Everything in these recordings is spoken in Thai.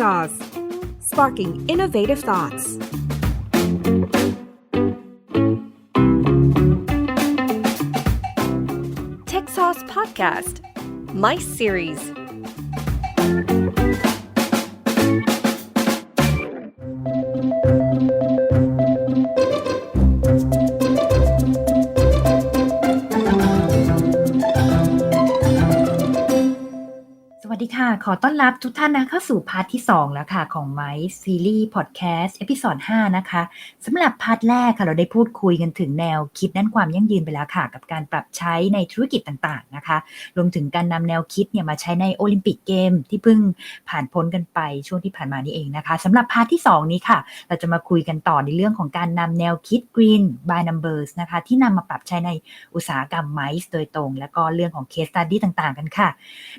Sauce Sparking Innovative Thoughts. Tech Sauce Podcast, Mice Series. วัสดีค่ะ ขอต้อนรับทุกท่านนะเข้าสู่พาร์ทที่ 2 แล้วค่ะ ของ m i ซีรีส์พอดแคสต์เอพิโซด5นะคะสำหรับพาร์ทแรกค่ะ เราได้พูดคุยกันถึงแนวคิดด้านความยั่งยืนไปแล้วค่ะ กับการปรับใช้ในธุรกิจต่างๆนะคะ รวมถึงการนำแนวคิดเนี่ยมาใช้ในโอลิมปิกเกมที่เพิ่งผ่านพ้นกันไปช่วงที่ผ่านมานี่เองนะคะสำหรับพาร์ทที่ 2 นี้ค่ะ เราจะมาคุยกันต่อในเรื่องของการนำแนวคิด Green by Numbers นะคะที่นำมาปรับใช้ในอุตสาหกรรมไมซ์โดยตรง แล้วก็เรื่องของ Case Study ต่างๆ กันค่ะ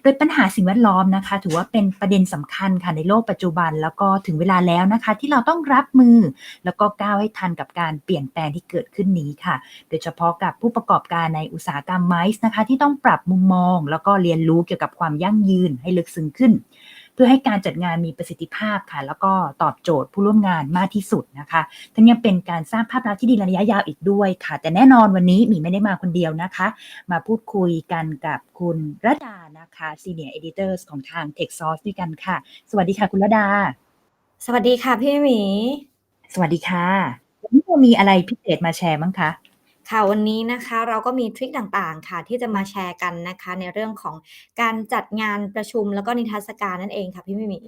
โดยปัญหาสิ่งแวดล้อมนะคะ ถือว่าเป็นประเด็นสำคัญค่ะในโลกปัจจุบัน แล้วก็ถึงเวลาแล้วนะคะ ที่เราต้องรับมือ แล้วก็ก้าวให้ทันกับการเปลี่ยนแปลงที่เกิดขึ้นนี้ค่ะ โดยเฉพาะกับผู้ประกอบการในอุตสาหกรรมไม้นะคะ ที่ต้องปรับมุมมอง แล้วก็เรียนรู้เกี่ยวกับความยั่งยืนให้ลึกซึ้งขึ้น พื่อให้การจัดงานมีประสิทธิภาพค่ะ แล้วก็ตอบโจทย์ผู้ร่วมงานมากที่สุดนะคะทั้งยังเป็นการสร้างภาพลักษณ์ที่ดีระยะยาวอีกด้วยค่ะ แต่แน่นอนวันนี้หมีไม่ได้มาคนเดียวนะคะ มาพูดคุยกันกับคุณระดานะคะ Senior Editors ของทาง Tech Source ด้วยกันค่ะ สวัสดีค่ะคุณระดา สวัสดีค่ะพี่หมี สวัสดีค่ะวันนี้เรามีอะไรพิเศษมาแชร์มั้งคะ ค่ะวันนี้นะคะเราก็มีทริคต่างๆ ค่ะ ที่จะมาแชร์กันนะคะ ในเรื่องของการจัดงานประชุมแล้วก็นิทรรศการนั่นเองค่ะพี่มิมี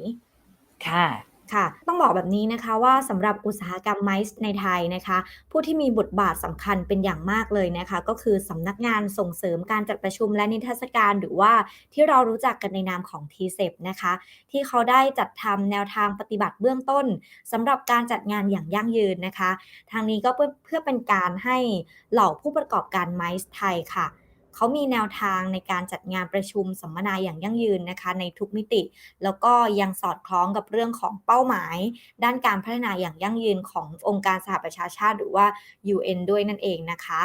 ค่ะ ค่ะ ต้องบอกแบบนี้นะคะว่าสำหรับอุตสาหกรรมไมซ์ในไทยนะคะ ผู้ที่มีบทบาทสำคัญเป็นอย่างมากเลยนะคะ ก็คือสำนักงานส่งเสริมการจัดประชุมและนิทรรศการ หรือว่าที่เรารู้จักกันในนามของ t c e p นะคะ ที่เขาได้จัดทำแนวทางปฏิบัติเบื้องต้นสำหรับการจัดงานอย่างยั่งยืนนะคะ ทางนี้ก็เพื่อเพื่อเป็นการให้เหล่าผู้ประกอบการไมซ์ไทยค่ะ เขามีแนวทางในการจัดงานประชุมสัมมนาอย่างยั่งยืนนะคะ ในทุกมิติ แล้วก็ยังสอดคล้องกับเรื่องของเป้าหมาย ด้านการพัฒนาอย่างยั่งยืนขององค์การสหประชาชาติ หรือว่า UN ด้วยนั่นเองนะคะ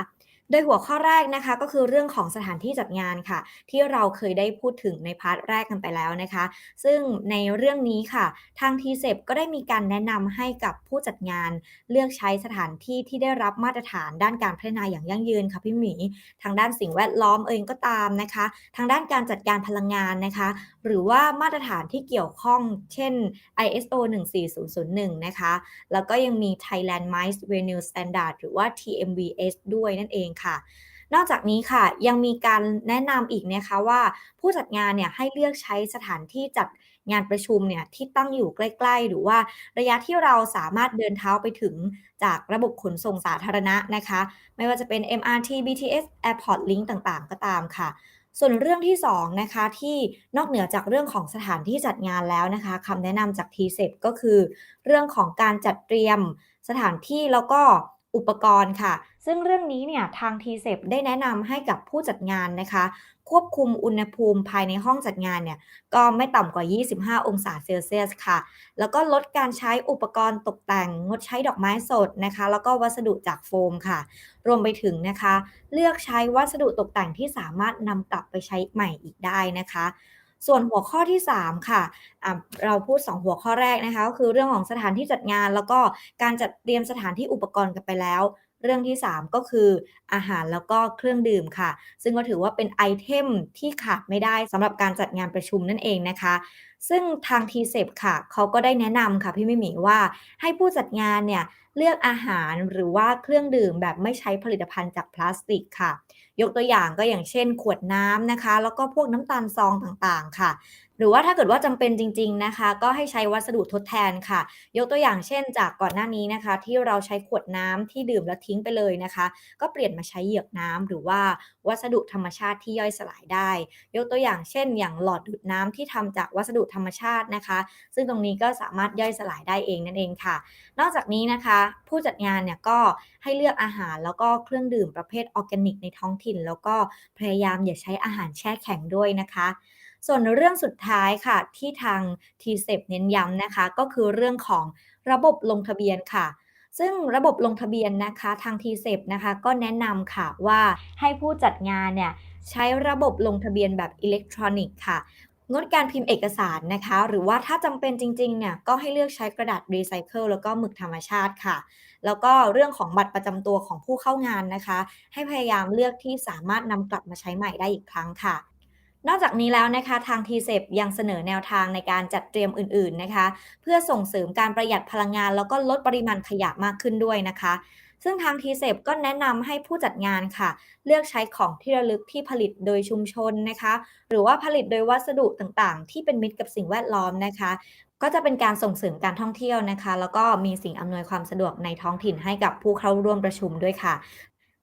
โดยหัวข้อแรกนะคะก็คือเรื่องของสถานที่จัดงานค่ะ ที่เราเคยได้พูดถึงในพาร์ทแรกกันไปแล้วนะคะ ซึ่งในเรื่องนี้ค่ะ ทาง t c e p ก็ได้มีการแนะนำให้กับผู้จัดงาน เลือกใช้สถานที่ที่ได้รับมาตรฐานด้านการพัฒนาอย่างยั่งยืนค่ะพี่หมี ทางด้านสิ่งแวดล้อมเองก็ตามนะคะ ทางด้านการจัดการพลังงานนะคะ หรือว่ามาตรฐานที่เกี่ยวข้องเช่น ISO 14001 นะคะ แล้วก็ยังมี Thailand Mice Venue Standard หรือว่า TMVS ด้วยนั่นเองค่ะ นอกจากนี้ค่ะยังมีการแนะนำอีกนะคะว่าผู้จัดงานเนี่ยให้เลือกใช้สถานที่จัดงานประชุมเนี่ยที่ตั้งอยู่ใกล้ ๆ หรือว่าระยะที่เราสามารถเดินเท้าไปถึงจากระบบขนส่งสาธารณะนะคะ ไม่ว่าจะเป็น MRT BTS Airport Link ต่างๆ ก็ตามค่ะ ส่วนเรื่องที่2นะคะที่นอกเหนือจากเรื่องของสถานที่จัดงานแล้วนะคะคำแนะนำจาก t c e p ก็คือ เรื่องของการจัดเตรียมสถานที่แล้วก็อุปกรณ์ค่ะ ซึ่งเรื่องนี้เนี่ยทาง t c e p ได้แนะนำให้กับผู้จัดงานนะคะ ควบคุมอุณหภูมิภายในห้องจัดงานเนี่ยก็ไม่ต่ำกว่า 25 องศาเซลเซียสค่ะ แล้วก็ลดการใช้อุปกรณ์ตกแต่งงดใช้ดอกไม้สดนะคะ แล้วก็วัสดุจากโฟมค่ะ รวมไปถึงนะคะ เลือกใช้วัสดุตกแต่งที่สามารถนำกลับไปใช้ใหม่อีกได้นะคะส่วนหัวข้อที่ 3 ค่ะะเราพูด 2 หัวข้อแรกนะคะก็คือเรื่องของสถานที่จัดงาน แล้วก็การจัดเตรียมสถานที่อุปกรณ์กันไปแล้ว เรื่องที่ 3 ก็คืออาหารแล้วก็เครื่องดื่มค่ะ ซึ่งก็ถือว่าเป็นไอเทมที่ขาดไม่ได้สำหรับการจัดงานประชุมนั่นเองนะคะ ซึ่งทาง t c e p ค่ะ เขาก็ได้แนะนำค่ะพี่มิมีว่าให้ผู้จัดงานเนี่ยเลือกอาหารหรือว่าเครื่องดื่มแบบไม่ใช้ผลิตภัณฑ์จากพลาสติกค่ะ ยกตัวอย่างก็อย่างเช่นขวดน้ำนะคะ แล้วก็พวกน้ำตาลซองต่างๆค่ะ หรือว่าถ้าเกิดว่าจำเป็นจริง ๆนะคะ ก็ให้ใช้วัสดุทดแทนค่ะ ยกตัวอย่างเช่น จากก่อนหน้านี้นะคะ ที่เราใช้ขวดน้ำที่ดื่มแล้วทิ้งไปเลยนะคะ ก็เปลี่ยนมาใช้เหยือกน้ำหรือว่าวัสดุธรรมชาติที่ย่อยสลายได้ ยกตัวอย่างเช่น อย่างหลอดดูดน้ำที่ทำจากวัสดุธรรมชาตินะคะ ซึ่งตรงนี้ก็สามารถย่อยสลายได้เองนั่นเองค่ะ นอกจากนี้นะคะ ผู้จัดงานเนี่ยก็ให้เลือกอาหารแล้วก็เครื่องดื่มประเภทออร์แกนิกในท้องถิ่น แล้วก็พยายามอย่าใช้อาหารแช่แข็งด้วยนะคะ ส่วนเรื่องสุดท้ายค่ะ ที่ทาง t c e p เน้นย้ำนะคะ ก็คือเรื่องของระบบลงทะเบียนค่ะ ซึ่งระบบลงทะเบียนนะคะทาง t c e p นะคะ ก็แนะนำค่ะว่าให้ผู้จัดงานเนี่ยใช้ระบบลงทะเบียนแบบอิเล็กทรอนิกส์ค่ะงดการพิมพ์เอกสารนะคะ หรือว่าถ้าจำเป็นจริงๆเนี่ยก็ให้เลือกใช้กระดาษรีไซเคิลแล้วก็หมึกธรรมชาติค่ะ แล้วก็เรื่องของบัตรประจำตัวของผู้เข้างานนะคะ ให้พยายามเลือกที่สามารถนำกลับมาใช้ใหม่ได้อีกครั้งค่ะ นอกจากนี้แล้วนะคะทางทีเซยังเสนอแนวทางในการจัดเตรียมอื่นๆนะคะ เพื่อส่งเสริมการประหยัดพลังงาน แล้วก็ลดปริมาณขยะมากขึ้นด้วยนะคะ ซึ่งทางทีเซก็แนะนำให้ผู้จัดงานค่ะ เลือกใช้ของที่ระลึกที่ผลิตโดยชุมชนนะคะ หรือว่าผลิตโดยวัสดุต่างๆ ที่เป็นมิตรกับสิ่งแวดล้อมนะคะ ก็จะเป็นการส่งเสริมการท่องเที่ยวนะคะ แล้วก็มีสิ่งอำนวยความสะดวกในท้องถิ่นให้กับผู้เข้าร่วมประชุมด้วยค่ะ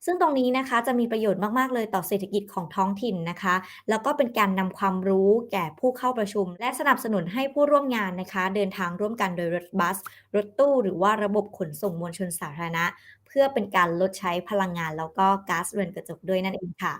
ซึ่งตรงนี้นะคะจะมีประโยชน์มาก ๆ เลยต่อเศรษฐกิจของท้องถิ่นนะคะ แล้วก็เป็นการนำความรู้แก่ผู้เข้าประชุม และสนับสนุนให้ผู้ร่วมงานนะคะ เดินทางร่วมกันโดยรถบัส รถตู้ หรือว่าระบบขนส่งมวลชนสาธารณะ เพื่อเป็นการลดใช้พลังงาน แล้วก็ก๊าซเรือนกระจกด้วยนั่นเองค่ะ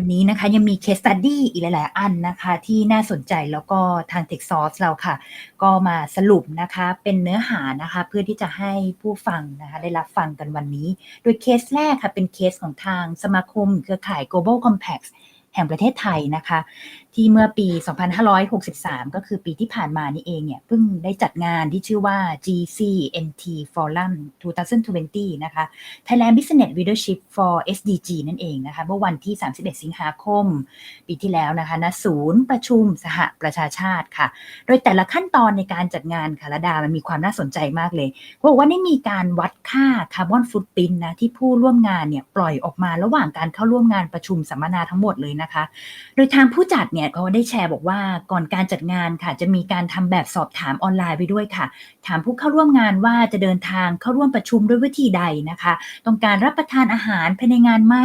วันนี้นะคะ ยังมีเคสตัดดี้อีกหลาย ๆ อันนะคะ ที่น่าสนใจแล้วก็ทาง Tech Source เราค่ะ ก็มาสรุปนะคะเป็นเนื้อหานะคะ เพื่อที่จะให้ผู้ฟังนะคะได้รับฟังกันวันนี้ โดยเคสแรกค่ะเป็นเคสของทางสมาคมเครือข่าย Global Compact แห่งประเทศไทยนะคะที่เมื่อปี 2563 ก็คือปีที่ผ่านมานี่เองเนี่ยเพิ่งได้จัดงานที่ชื่อว่า GCNT Forum 2020 นะคะ Thailand Business Leadership for SDG นั่นเองนะคะ เมื่อวันที่ 31 สิงหาคม ปีที่แล้วนะคะณศูนย์ประชุมสหประชาชาติค่ะ โดยแต่ละขั้นตอนในการจัดงานค่ะระดา มันมีความน่าสนใจมากเลยเขาบอกว่าได้มีการวัดค่าคาร์บอนฟุตปินนะที่ผู้ร่วมงานเนี่ยปล่อยออกมาระหว่างการเข้าร่วมงานประชุมสัมมนาทั้งหมดเลยนะคะ โดยทางผู้จัดเนี่ยเขาได้แชร์บอกว่าก่อนการจัดงานค่ะ จะมีการทำแบบสอบถามออนไลน์ไปด้วยค่ะ ถามผู้เข้าร่วมงานว่าจะเดินทางเข้าร่วมประชุมด้วยวิธีใดนะคะ ต้องการรับประทานอาหารภายในงานไหม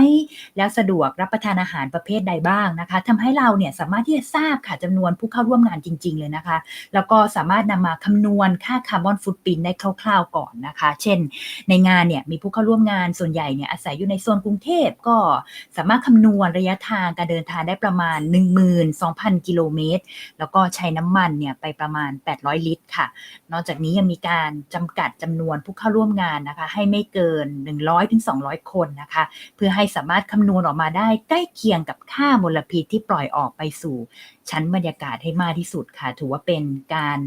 แล้วสะดวกรับประทานอาหารประเภทใดบ้างนะคะทำให้เราเนี่ยสามารถที่จะทราบค่ะจำนวนผู้เข้าร่วมงานจริง ๆ เลยนะคะ แล้วก็สามารถนำมาคำนวณค่าคาร์บอนฟุตปินได้คร่าวๆก่อนนะคะ เช่น ในงานเนี่ยมีผู้เข้าร่วมงานส่วนใหญ่เนี่ยอาศัยอยู่ในโซนกรุงเทพก็สามารถคำนวณระยะทางการเดินทางได้ประมาณ2,000 กิโลเมตร แล้วก็ใช้น้ำมันเนี่ยไปประมาณ 800 ลิตรค่ะ นอกจากนี้ยังมีการจำกัดจำนวนผู้เข้าร่วมงานนะคะ ให้ไม่เกิน 100-200 คนนะคะ เพื่อให้สามารถคำนวณออกมาได้ใกล้เคียงกับค่ามลพิษที่ปล่อยออกไปสู่ชั้นบรรยากาศให้มากที่สุดค่ะ ถือว่าเป็นการ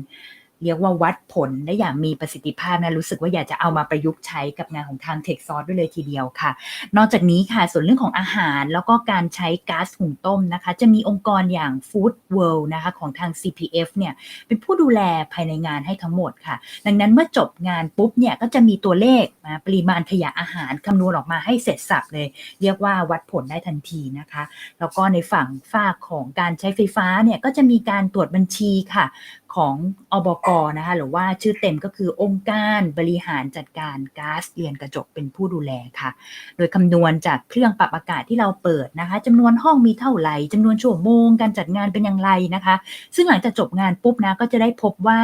เรียกว่าวัดผลได้อย่างมีประสิทธิภาพนะรู้สึกว่าอยากจะเอามาประยุกต์ใช้กับงานของทาง Tech Source ด้วยเลยทีเดียวค่ะ นอกจากนี้ค่ะส่วนเรื่องของอาหารแล้วก็การใช้ก๊าซหุงต้มนะคะ จะมีองค์กรอย่าง Food World นะคะของทาง CPF เนี่ยเป็นผู้ดูแลภายในงานให้ทั้งหมดค่ะ ดังนั้นเมื่อจบงานปุ๊บเนี่ยก็จะมีตัวเลขนะปริมาณขยะอาหารคำนวณออกมาให้เสร็จสับเลย เรียกว่าวัดผลได้ทันทีนะคะ แล้วก็ในฝั่งฝ้ากของการใช้ไฟฟ้าเนี่ยก็จะมีการตรวจบัญชีค่ะ ของอบกนะคะหรือว่าชื่อเต็มก็คือองค์การบริหารจัดการก๊าซเรือนกระจกเป็นผู้ดูแลค่ะ โดยคำนวณจากเครื่องปรับอากาศที่เราเปิดนะคะจำนวนห้องมีเท่าไหร่จำนวนชั่วโมงการจัดงานเป็นอย่างไรนะคะ ซึ่งหลังจากจบงานปุ๊บนะก็จะได้พบว่า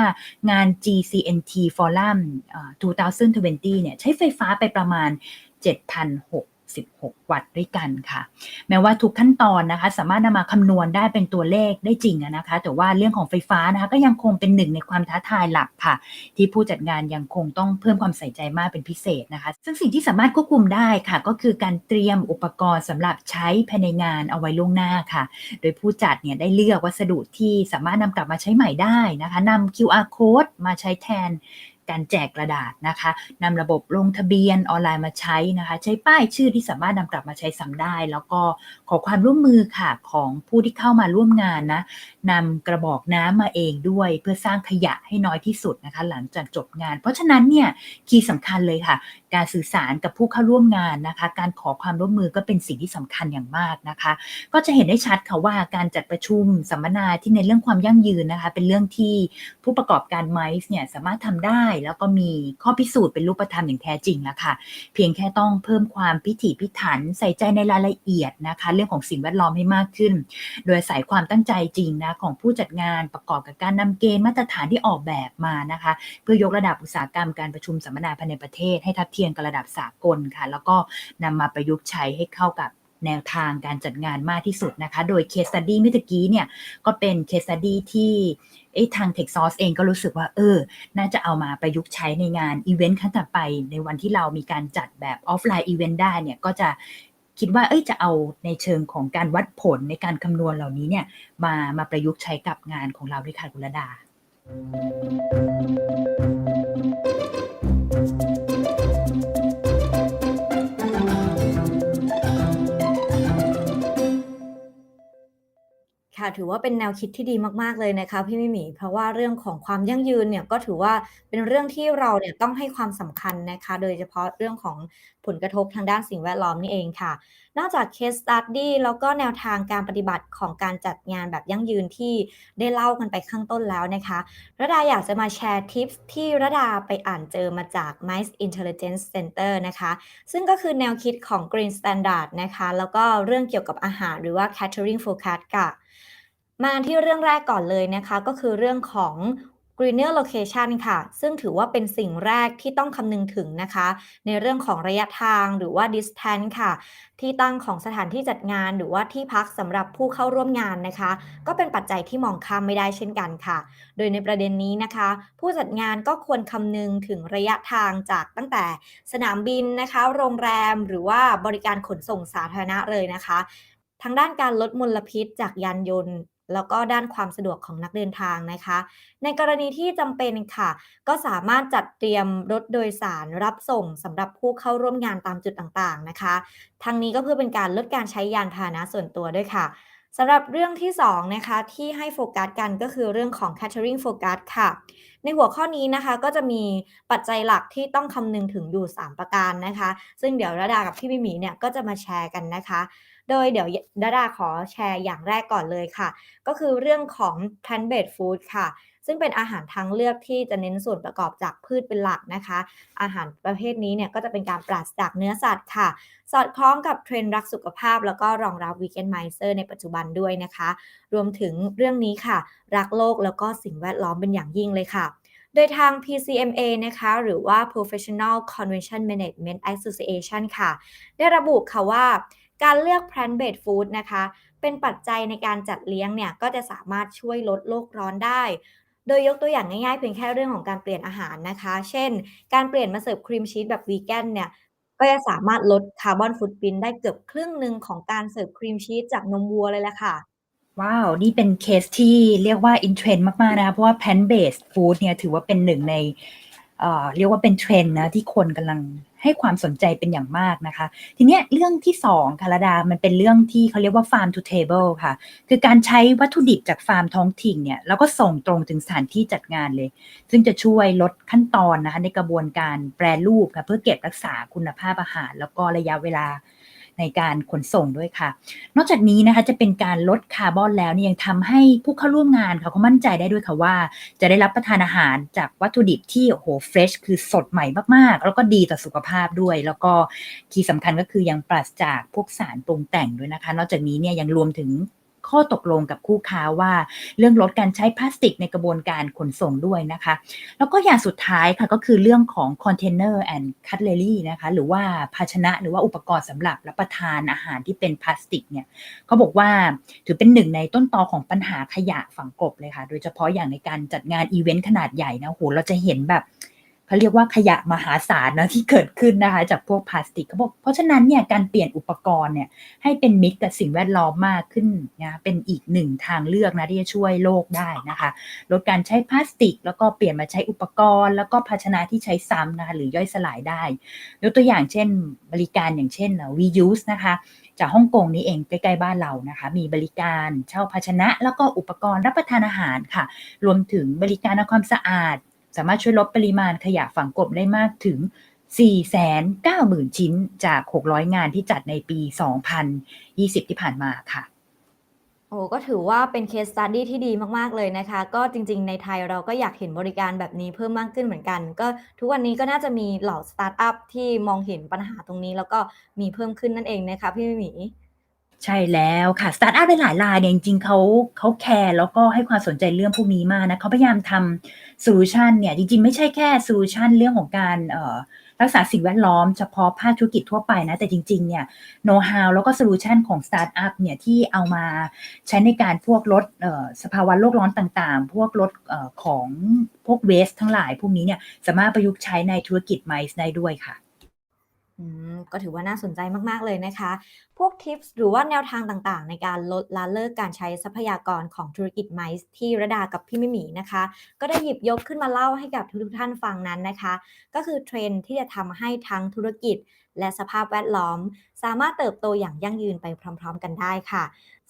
งาน GCNTForum2020 เนี่ยใช้ไฟฟ้าไปประมาณ 7,600 16 วัตต์ด้วยกันค่ะ แม้ว่าทุกขั้นตอนนะคะ สามารถนำมาคำนวณได้เป็นตัวเลขได้จริงนะคะ แต่ว่าเรื่องของไฟฟ้านะคะ ก็ยังคงเป็นหนึ่งในความท้าทายหลักค่ะ ที่ผู้จัดงานยังคงต้องเพิ่มความใส่ใจมากเป็นพิเศษนะคะ ซึ่งสิ่งที่สามารถควบคุมได้ค่ะ ก็คือการเตรียมอุปกรณ์สำหรับใช้ภายในงานเอาไว้ล่วงหน้าค่ะ โดยผู้จัดเนี่ยได้เลือกวัสดุที่สามารถนำกลับมาใช้ใหม่ได้นะคะนำ QR code มาใช้แทน การแจกกระดาษนะคะนำระบบลงทะเบียนออนไลน์มาใช้นะคะ ใช้ป้ายชื่อที่สามารถนำกลับมาใช้ซ้ำได้ แล้วก็ขอความร่วมมือค่ะของผู้ที่เข้ามาร่วมงานนะนำกระบอกน้ำมาเองด้วย เพื่อสร้างขยะให้น้อยที่สุดนะคะ หลังจากจบงาน เพราะฉะนั้นเนี่ยคีย์สำคัญเลยค่ะ การสื่อสารกับผู้เข้าร่วมงานนะคะ การขอความร่วมมือก็เป็นสิ่งที่สำคัญอย่างมากนะคะ ก็จะเห็นได้ชัดค่ะว่าการจัดประชุมสัมมนาที่ในเรื่องความยั่งยืนนะคะ เป็นเรื่องที่ผู้ประกอบการไมซ์เนี่ยสามารถทำได้แล้วก็มีข้อพิสูจน์เป็นรูปธรรมอย่างแท้จริงแล้วค่ะ เพียงแค่ต้องเพิ่มความพิถีพิถันใส่ใจในรายละเอียดนะคะ เรื่องของสิ่งแวดล้อมให้มากขึ้น โดยอาศัยความตั้งใจจริงนะของผู้จัดงานประกอบกับการนำเกณฑ์มาตรฐานที่ออกแบบมานะคะ เพื่อยกระดับอุตสาหกรรมการประชุมสัมมนาภายในประเทศให้ทัดเทียมกับระดับสากลค่ะ แล้วก็นำมาประยุกต์ใช้ให้เข้ากับ แนวทางการจัดงานมากที่สุดนะคะ โดย case study เมื่อกี้เนี่ยก็เป็น case study ที่เอ๊ะทาง Texas เองก็รู้สึกว่าเออ น่าจะเอามาประยุกต์ใช้ในงานอีเวนต์ครั้งต่อไป ในวันที่เรามีการจัดแบบออฟไลน์อีเวนต์ได้เนี่ยก็จะคิดว่าเอ้ยจะเอาในเชิงของการวัดผลในการคำนวณเหล่านี้เนี่ยมามาประยุกต์ใช้กับงานของเราด้วยค่ะคุณระดา ค่ะถือว่าเป็นแนวคิดที่ดีมากๆเลยนะคะพี่มิหมี เพราะว่าเรื่องของความยั่งยืนเนี่ยก็ถือว่าเป็นเรื่องที่เราเนี่ยต้องให้ความสำคัญนะคะ โดยเฉพาะเรื่องของผลกระทบทางด้านสิ่งแวดล้อมนี่เองค่ะ นอกจาก case study แล้วก็แนวทางการปฏิบัติของการจัดงานแบบยั่งยืนที่ได้เล่ากันไปข้างต้นแล้วนะคะระดาอยากจะมาแชร์ทิปที่ระดาไปอ่านเจอมาจาก Mice Intelligence Center นะคะ ซึ่งก็คือแนวคิดของ Green Standard นะคะ แล้วก็เรื่องเกี่ยวกับอาหารหรือว่า Catering Forecast ค่ะ มาที่เรื่องแรกก่อนเลยนะคะ ก็คือเรื่องของ greener location ค่ะ ซึ่งถือว่าเป็นสิ่งแรกที่ต้องคำนึงถึงนะคะ ในเรื่องของระยะทางหรือว่า distance ค่ะ ที่ตั้งของสถานที่จัดงานหรือว่าที่พักสำหรับผู้เข้าร่วมงานนะคะ ก็เป็นปัจจัยที่มองข้ามไม่ได้เช่นกันค่ะ โดยในประเด็นนี้นะคะ ผู้จัดงานก็ควรคำนึงถึงระยะทางจากตั้งแต่สนามบินนะคะ โรงแรมหรือว่าบริการขนส่งสาธารณะเลยนะคะทั้งด้านการลดมลพิษจากยานยนต์ แล้วก็ด้านความสะดวกของนักเดินทางนะคะ ในกรณีที่จำเป็นค่ะ ก็สามารถจัดเตรียมรถโดยสารรับส่งสำหรับผู้เข้าร่วมงานตามจุดต่างๆนะคะทั้งนี้ก็เพื่อเป็นการลดการใช้ยานพาหนะส่วนตัวด้วยค่ะสำหรับเรื่องที่2นะคะที่ให้โฟกัสกันก็คือเรื่องของ catering focus ค่ะ ในหัวข้อนี้นะคะก็จะมีปัจจัยหลักที่ต้องคำนึงถึงอยู่ 3 ประการนะคะ ซึ่งเดี๋ยวระดากับพี่มิมีเนี่ยก็จะมาแชร์กันนะคะ โดยเดี๋ยวดาดาขอแชร์อย่างแรกก่อนเลยค่ะ ก็คือเรื่องของ plant based food ค่ะ ซึ่งเป็นอาหารทางเลือกที่จะเน้นส่วนประกอบจากพืชเป็นหลักนะคะ อาหารประเภทนี้เนี่ยก็จะเป็นการปราศจากเนื้อสัตว์ค่ะ สอดคล้องกับเทรนด์รักสุขภาพ แล้วก็รองรับ Weekend Miser ในปัจจุบันด้วยนะคะ รวมถึงเรื่องนี้ค่ะ รักโลกแล้วก็สิ่งแวดล้อมเป็นอย่างยิ่งเลยค่ะโดยทาง PCMA นะคะ หรือว่า Professional Convention Management Association ค่ะ ได้ระบุค่ะว่า การเลือก plant based food นะคะ เป็นปัจจัยในการจัดเลี้ยงเนี่ยก็จะสามารถช่วยลดโลกร้อนได้ โดยยกตัวอย่างง่ายๆ เพียงแค่เรื่องของการเปลี่ยนอาหารนะคะ เช่น การเปลี่ยนมาเสิร์ฟครีมชีสแบบวีแกนเนี่ยก็จะสามารถลดคาร์บอนฟุตปรินท์ได้เกือบครึ่งหนึ่งของการเสิร์ฟครีมชีสจากนมวัวเลยแหละค่ะ ว้าว นี่เป็นเคสที่เรียกว่า in trend มากๆนะคะเพราะว่า plant based food เนี่ยถือว่าเป็นหนึ่งในเอ่อเรียกว่าเป็นเทรนด์นะที่คนกำลัง ให้ความสนใจเป็นอย่างมากนะคะ ทีนี้เรื่องที่สองค่ะระดา มันเป็นเรื่องที่เขาเรียกว่า farm to table ค่ะ คือการใช้วัตถุดิบจากฟาร์มท้องถิ่นเนี่ยแล้วก็ส่งตรงถึงสถานที่จัดงานเลย ซึ่งจะช่วยลดขั้นตอนนะคะในกระบวนการแปรรูปค่ะเพื่อเก็บรักษาคุณภาพอาหาร แล้วก็ระยะเวลา ในการขนส่งด้วยค่ะ นอกจากนี้นะคะจะเป็นการลดคาร์บอนแล้วนี่ยังทำให้ผู้เข้าร่วมงานค่ะเขามั่นใจได้ด้วยค่ะว่า จะได้รับประทานอาหารจากวัตถุดิบที่โอ้โหเฟรชคือสดใหม่มากๆ แล้วก็ดีต่อสุขภาพด้วย แล้วก็คีย์สำคัญก็คือยังปราศจากพวกสารปรุงแต่งด้วยนะคะ นอกจากนี้เนี่ยยังรวมถึง ข้อตกลงกับคู่ค้าว่า เรื่องลดการใช้พลาสติกในกระบวนการขนส่งด้วยนะคะ แล้วก็อย่างสุดท้ายค่ะก็คือเรื่องของ container and cutlery นะคะหรือว่าภาชนะหรือว่าอุปกรณ์สำหรับรับประทานอาหารที่เป็นพลาสติกเนี่ยเขาบอกว่าถือเป็นหนึ่งในต้นตอของปัญหาขยะฝังกลบเลยค่ะ โดยเฉพาะอย่างในการจัดงานอีเวนต์ขนาดใหญ่นะโหเราจะเห็นแบบ เขาเรียกว่าขยะมหาศาลนะที่เกิดขึ้นนะคะ จากพวกพลาสติกเขาบอกเพราะฉะนั้นเนี่ยการเปลี่ยนอุปกรณ์เนี่ยให้เป็นมิตรกับสิ่งแวดล้อมมากขึ้นนะเป็นอีกหนึ่งทางเลือกนะที่จะช่วยโลกได้นะคะ ลดการใช้พลาสติก แล้วก็เปลี่ยนมาใช้อุปกรณ์ แล้วก็ภาชนะที่ใช้ซ้ำนะคะหรือย่อยสลายได้ยกตัวอย่างเช่นบริการอย่างเช่น reuse นะคะจากฮ่องกงนี้เองใกล้ๆบ้านเรานะคะ มีบริการเช่าภาชนะ แล้วก็อุปกรณ์รับประทานอาหารค่ะ รวมถึงบริการทำความสะอาด สามารถช่วยลดปริมาณขยะฝังกลบได้มากถึง 490,000 ชิ้นจาก 600 งานที่จัดในปี 2020 ที่ผ่านมาค่ะโอ้ก็ถือว่าเป็นเคส e ตัดดี้ที่ดีมาก ๆ เลยนะคะ ก็จริง ๆ ในไทยเราก็อยากเห็นบริการแบบนี้เพิ่มมากขึ้นเหมือนกัน ก็ทุกวันนี้ก็น่าจะมีเหล่าสตาร์ตอัพที่มองเห็นปัญหาตรงนี้ แล้วก็มีเพิ่มขึ้นนั่นเองนะคะพี่หมี ใช่แล้วค่ะสตาร์ทอัพหลายรายเนี่ยจริงๆเขาเขาแคร์แล้วก็ให้ความสนใจเรื่องพวกนี้มากนะเขาพยายามทำโซลูชันเนี่ยจริงๆ ไม่ใช่แค่โซลูชันเรื่องของการเอ่อรักษาสิ่งแวดล้อมเฉพาะภาคธุรกิจทั่วไปนะแต่จริงๆเนี่ยโน้ตฮาวแล้วก็โซลูชันของสตาร์ทอัพเนี่ยที่เอามาใช้ในการพวกลดเอ่อสภาวะโลกร้อนต่างๆ พวกลดเอ่อของพวกเวสทั้งหลายพวกนี้เนี่ยสามารถประยุกต์ใช้ในธุรกิจไมซ์ได้ด้วยค่ะ ก็ถือว่าน่าสนใจมาก ๆ เลยนะคะ พวกทิปส์หรือว่าแนวทางต่างๆ ในการลดละเลิกการใช้ทรัพยากรของธุรกิจไมซ์ที่ระดากับพี่มิหมีนะคะ ก็ได้หยิบยกขึ้นมาเล่าให้กับทุกท่านฟังนั้นนะคะ ก็คือเทรนที่จะทำให้ทั้งธุรกิจและสภาพแวดล้อม สามารถเติบโตอย่างยั่งยืนไปพร้อม ๆ กันได้ค่ะ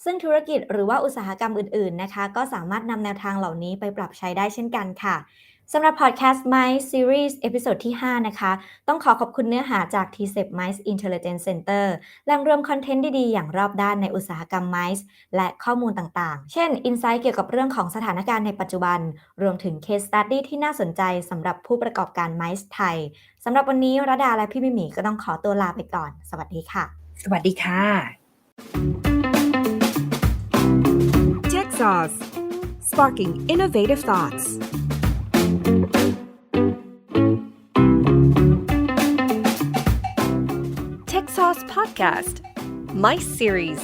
ซึ่งธุรกิจหรือว่าอุตสาหกรรมอื่น ๆ นะคะ ก็สามารถนำแนวทางเหล่านี้ไปปรับใช้ได้เช่นกันค่ะ สำหรับ Podcast Mice Series เอพิโซดที่ 5 นะคะ ต้องขอขอบคุณเนื้อหาจาก t c e p Mice Intelligence Center แหล่งรวมคอนเทนต์ดี ๆ อย่างรอบด้านในอุตสาหกรรม Mice และข้อมูลต่างๆ เช่น อินไซต์เกี่ยวกับเรื่องของสถานการณ์ในปัจจุบัน รวมถึง Case Study ที่น่าสนใจสำหรับผู้ประกอบการ Mice ไทย สำหรับวันนี้ระดาและพี่มิหมีก็ต้องขอตัวลาไปก่อน สวัสดีค่ะ สวัสดีค่ะ Tech Sauce Sparking Innovative Thoughts. Podcast, my series.